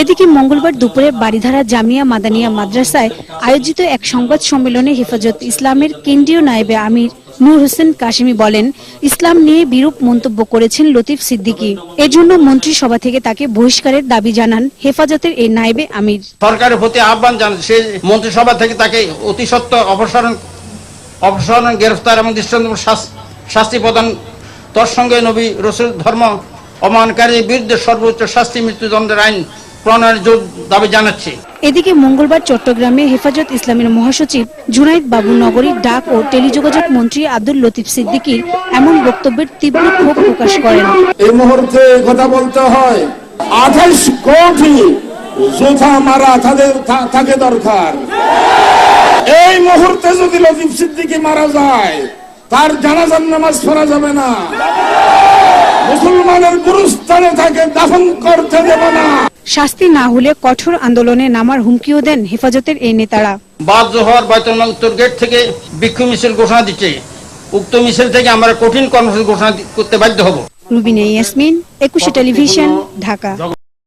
এদিকে মঙ্গলবার দুপুরে বাড়িধারা জামিয়া মাদানিয়া মাদ্রাসায় আয়োজিত এক সংবাদ সম্মেলনে হেফাজত ইসলামের কেন্দ্রীয় নায়েবে আমির নূর হোসেন কাশিমি বলেন, ইসলাম নিয়ে বিরূপ মন্তব্য করেছেন লতিফ সিদ্দিকী। এজন্য মন্ত্রিসভা থেকে তাকে বহিষ্কারের দাবি জানান হেফাজতের এই নায়েবে আমির। সরকারের প্রতি আহ্বান জানান, সে মন্ত্রিসভা থেকে তাকে অতি সত্ত্ব অপসারণ অপসারণ, গ্রেফতার এবং দৃষ্টান্ত শাস্তি প্রদান। তোর সঙ্গে নবী রসুল ধর্ম অমানকারীর বিরুদ্ধে সর্বোচ্চ শাস্তি মৃত্যুদণ্ডের আইন প্রণয়নের দাবি জানাচ্ছি। এদিকে মঙ্গলবার চট্টগ্রামে হেফাজত ইসলামের মহাসচিব জুনাইদ বাবু নগরীর ডাক ও টেলিযোগাযোগ মন্ত্রী আব্দুল লতিফ সিদ্দিকীর এমন বক্তব্যের তীব্র ক্ষোভ প্রকাশ করেন। এই মুহূর্তে কথা বলতে হয় আঠাইশ কোটি যোদ্ধা মারা তাদের থাকে দরকার। এই মুহূর্তে যদি লতিফ সিদ্দিকি মারা যায় তার জানাজার নামাজ পড়া যাবে না। মুসলমানের গুরুস্থানে তাকে দাফন করতে দেবে না। শাস্তি না হলে কঠোর আন্দোলনে নামার হুমকিও দেন হেফাজতের এই নেতারা। বাদ জোহর বাইতুল উত্তর গেট থেকে বিক্ষোভ মিছিল ঘোষণা দিচ্ছে। উক্ত মিছিল থেকে আমরা কঠিন কর্মসূচি ঘোষণা করতে বাধ্য হব। রুবিনা ইয়াসমিন একুশে টেলিভিশন ঢাকা।